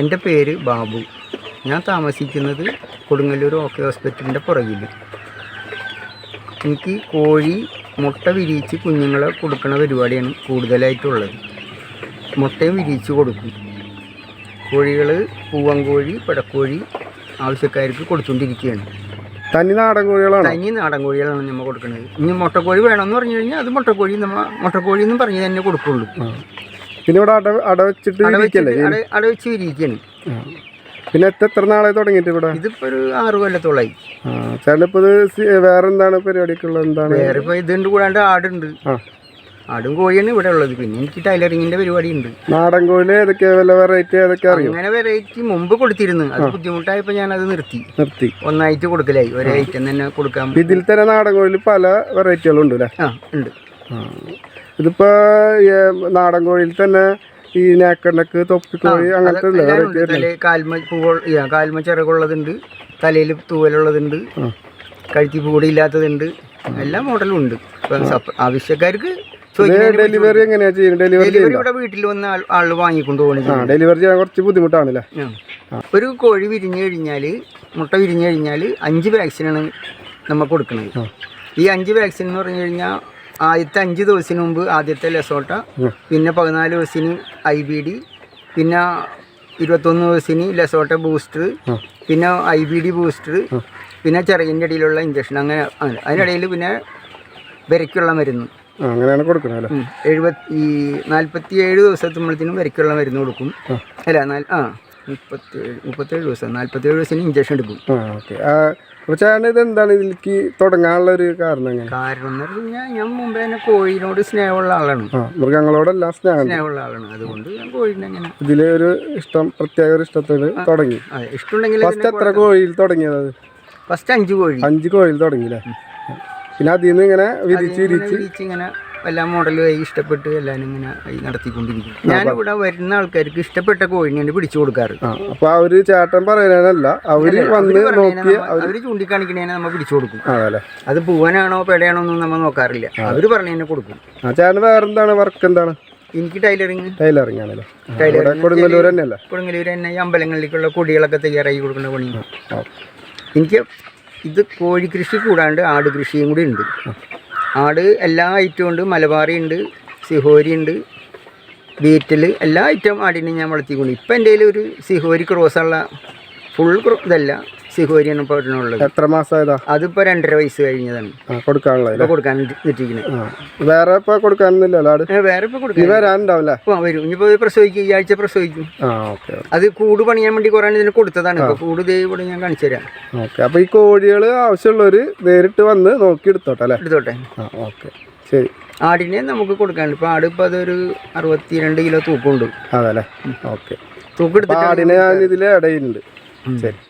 എന്റെ പേര് ബാബു. ഞാൻ താമസിക്കുന്നത് കൊടുങ്ങല്ലൂർ ഓക്കെ ഹോസ്പിറ്റലിന്റെ പുറകിൽ എനിക്ക് കോഴി മുട്ട വിരിയിച്ച് കുഞ്ഞുങ്ങളെ കൊടുക്കുന്ന പരിപാടിയാണ് കൂടുതലായിട്ടുള്ളത്. മുട്ടയും വിരിയിച്ച് കൊടുക്കും. കോഴികൾ പൂവൻകോഴി പടക്കോഴി ആവശ്യക്കാർക്ക് കൊടുത്തുകൊണ്ടിരിക്കുകയാണ്. തനി നാടൻ കോഴികളാണ്? തനി നാടൻ കോഴികളാണ് നമ്മൾ കൊടുക്കുന്നത് ഇനി മുട്ടക്കോഴി വേണമെന്ന് പറഞ്ഞു കഴിഞ്ഞാൽ അത് മുട്ടക്കോഴി നമ്മൾ മുട്ടക്കോഴി എന്നും പറഞ്ഞ് തന്നെ കൊടുക്കുള്ളൂ. പിന്നെ ഇവിടെ അട അട വെച്ചിട്ട് അട ഇരിക്കല്ലേ അട അട വെച്ച് പിന്നെ എത്ര എത്ര നാളെ തുടങ്ങിയിട്ട് ഇവിടെ? ഇതിപ്പോ ഒരു ആറ് കൊല്ലത്തോളായി. ചിലപ്പോ ഇത് വേറെ എന്താണ് പരിപാടിയൊക്കെ ഉള്ളത്? എന്താണ്? വേറെ ഇപ്പൊ ഇതുണ്ട് കൂടാണ്ട് ആടുണ്ട്. ആടും കോഴിയാണ് ഇവിടെ ഉള്ളത്. പിന്നെ എനിക്ക് ടൈലറിങ്ങിന്റെ പരിപാടി ഉണ്ട് നാടൻ കോഴി ഏതൊക്കെ വല്ല വെറൈറ്റി ഏതൊക്കെ അറിയോ? അങ്ങനെ വെറൈറ്റി മുമ്പ് കൊടുത്തിരുന്നു. അത് ബുദ്ധിമുട്ടായപ്പോ ഞാൻ അത് നിർത്തി. നിർത്തി. ഒന്നായിട്ട് കൊടുക്കലായി. ഒരു ഐറ്റം തന്നെ കൊടുക്കാം ഇതിൽ തന്നെ നാടൻ കോഴിയിൽ പല വെറൈറ്റികളും ഉണ്ട് അല്ലേ? ആ ഉണ്ട്. ഇതിപ്പോ നാടൻ കോഴിയിൽ തന്നെ ഈ നാക്കണ്ണക്ക് തൊപ്പിക്കോഴി അങ്ങനത്തെ കാൽമ പൂവ കാൽമ ചിറകുള്ളതുണ്ട്. തലയിൽ തൂവലുള്ളതുണ്ട് കഴുത്തി കഴുത്തി പൂടിയില്ലാത്തതുണ്ട് എല്ലാ മോഡലും ഉണ്ട്. ആവശ്യക്കാർക്ക് ഡെലിവറി എങ്ങനെയാ ചെയ്യുന്നത്? ഡെലിവറി ഇവിടെ വീട്ടിൽ വന്ന് ആൾ വാങ്ങിക്കൊണ്ട് പോകണം ഡെലിവറി ചെയ്യാൻ കുറച്ച് ബുദ്ധിമുട്ടാണല്ലേ. ഒരു കോഴി വിരിഞ്ഞു കഴിഞ്ഞാൽ മുട്ട വിരിഞ്ഞു കഴിഞ്ഞാൽ അഞ്ച് വാക്സിനാണ് നമ്മൾ കൊടുക്കുന്നത് ഈ അഞ്ച് വാക്സിൻ എന്ന് പറഞ്ഞു കഴിഞ്ഞാൽ ആദ്യത്തെ അഞ്ച് ദിവസത്തിന് മുമ്പ് ആദ്യത്തെ ലെസോട്ട പിന്നെ പതിനാല് ദിവസത്തിന് ഐ ബി ഡി പിന്നെ ഇരുപത്തൊന്ന് ദിവസത്തിന് ലെസോട്ട ബൂസ്റ്റർ പിന്നെ ഐ ബി ഡി ബൂസ്റ്റർ പിന്നെ ചിറകിന്റെ ഇടയിലുള്ള ഇഞ്ചക്ഷൻ അങ്ങനെ അങ്ങനെ. അതിനിടയിൽ പിന്നെ വിരയ്ക്കുള്ള മരുന്ന്. അങ്ങനെയാണ് കൊടുക്കുന്നത്. എഴുപത്തി ഈ നാൽപ്പത്തി ഏഴ് ദിവസത്തുമ്പോഴത്തേനും വരയ്ക്കുള്ള മരുന്ന് കൊടുക്കും. അല്ല ആ മുപ്പത്തേഴ് മുപ്പത്തേഴ് ദിവസം നാൽപ്പത്തേഴ് ദിവസത്തിന് ഇഞ്ചക്ഷൻ എടുക്കും. അപ്പോൾ ചേട്ടൻ ഇത് എന്താണ് ഇതിലേക്ക് തുടങ്ങാനുള്ള ഒരു കാരണം എങ്ങനെ? കാരണം എന്ന് പറഞ്ഞു കഴിഞ്ഞാൽ ഞാൻ മുമ്പേ തന്നെ കോഴിനോട് സ്നേഹമുള്ള ആളാണ്. ആ മൃഗങ്ങളോടെല്ലാം സ്നേഹം. സ്നേഹമുള്ള ആളാണ്. അതുകൊണ്ട് ഞാൻ കോഴിനെ അങ്ങനെ ഇതിലെ ഒരു ഇഷ്ടം പ്രത്യേക ഒരു ഇഷ്ടത്തിന് തുടങ്ങി. അതെ ഇഷ്ടമുണ്ടെങ്കിൽ ഫസ്റ്റ് എത്ര കോഴിയിൽ തുടങ്ങിയത് അത്? ഫസ്റ്റ് അഞ്ച് കോഴി. അഞ്ച് കോഴിയിൽ തുടങ്ങിയില്ലേ പിന്നെ അതിൽ നിന്ന് ഇങ്ങനെ വിരിച്ച് വിരിച്ച് ഇങ്ങനെ എല്ലാ മോഡലും ആയി ഇഷ്ടപ്പെട്ട് എല്ലാവരും ഇങ്ങനെ നടത്തിക്കൊണ്ടിരിക്കും ഞാനിവിടെ വരുന്ന ആൾക്കാർക്ക് ഇഷ്ടപ്പെട്ട കോഴിനെയാണ് പിടിച്ചു കൊടുക്കാറ്. അപ്പൊ അവർ ചേട്ടൻ പറയാനല്ല അവർ വന്ന് നോക്കി അവർ ചൂണ്ടിക്കാണിക്കണേനെ നമ്മൾ പിടിച്ചു കൊടുക്കും. അത് പൂവനാണോ പെടയാണോ ഒന്നും നമ്മൾ നോക്കാറില്ല അവർ പറഞ്ഞതിനെ കൊടുക്കും. ചേട്ടൻ വേറെന്താണ് വർക്ക് എന്താണ്? എനിക്ക് ടൈലറിങ് ടൈലറിങ് ആണല്ലേ? കൊടുങ്ങല്ലൂർ തന്നെയല്ലേ? കൊടുങ്ങല്ലൂർ തന്നെ ഈ അമ്പലങ്ങളിലേക്കുള്ള കൊടികളൊക്കെ തയ്യാറാക്കി കൊടുക്കുന്ന പണി എനിക്ക് ഇത് കോഴി കൃഷി കൂടാണ്ട് ആട് കൃഷിയും കൂടി ഉണ്ട്. ആട് എല്ലാ ഐറ്റവും ഉണ്ട്. മലബാറി ഉണ്ട് സിഹോരി ഉണ്ട് ബീറ്റൽ എല്ലാ ഐറ്റം ആടിനെ ഞാൻ വളർത്തിക്കൊണ്ട്. ഇപ്പം എന്റെ ഒരു സിഹോരി ക്രോസുള്ള ഫുൾ ഇതല്ല. സിഹോരിയാണ് ഇപ്പോൾ എത്ര മാസമായതാ അതിപ്പോൾ രണ്ടര വയസ്സ് കഴിഞ്ഞതാണ്. ഇപ്പോൾ കൊടുക്കാൻ വേറെ ഇപ്പൊ കൊടുക്കാനൊന്നുമില്ലല്ലോ വേറെ ഇപ്പോൾ കൊടുക്കാൻ വരാനുണ്ടാവില്ലേ? വരും. ഇനിയിപ്പോൾ പ്രസവിക്കും ഈ ആഴ്ച പ്രസവിക്കും. അത് കൂട് പണിയാൻ വേണ്ടി കുറേ ഇതിന് കൊടുത്തതാണ്. ഇപ്പോൾ കൂട് ഇവിടെ ഞാൻ കാണിച്ചു തരാം. ഓക്കെ അപ്പൊ ഈ കോഴികൾ ആവശ്യമുള്ളവര് നേരിട്ട് വന്ന് നോക്കി എടുത്തോട്ടെ അല്ലേ? എടുത്തോട്ടെ. ഓക്കെ ശരി. ആടിനെ നമുക്ക് കൊടുക്കാനുണ്ട്. ഇപ്പോൾ ആട് ഇപ്പോൾ അതൊരു അറുപത്തിരണ്ട് കിലോ തൂക്കമുണ്ട് അതല്ലേ ഓക്കെ. തൂക്കെടുത്തിട്ട് ആടിനെ ഞാൻ ഇതിൽ ഇടയിലുണ്ട്. ശരി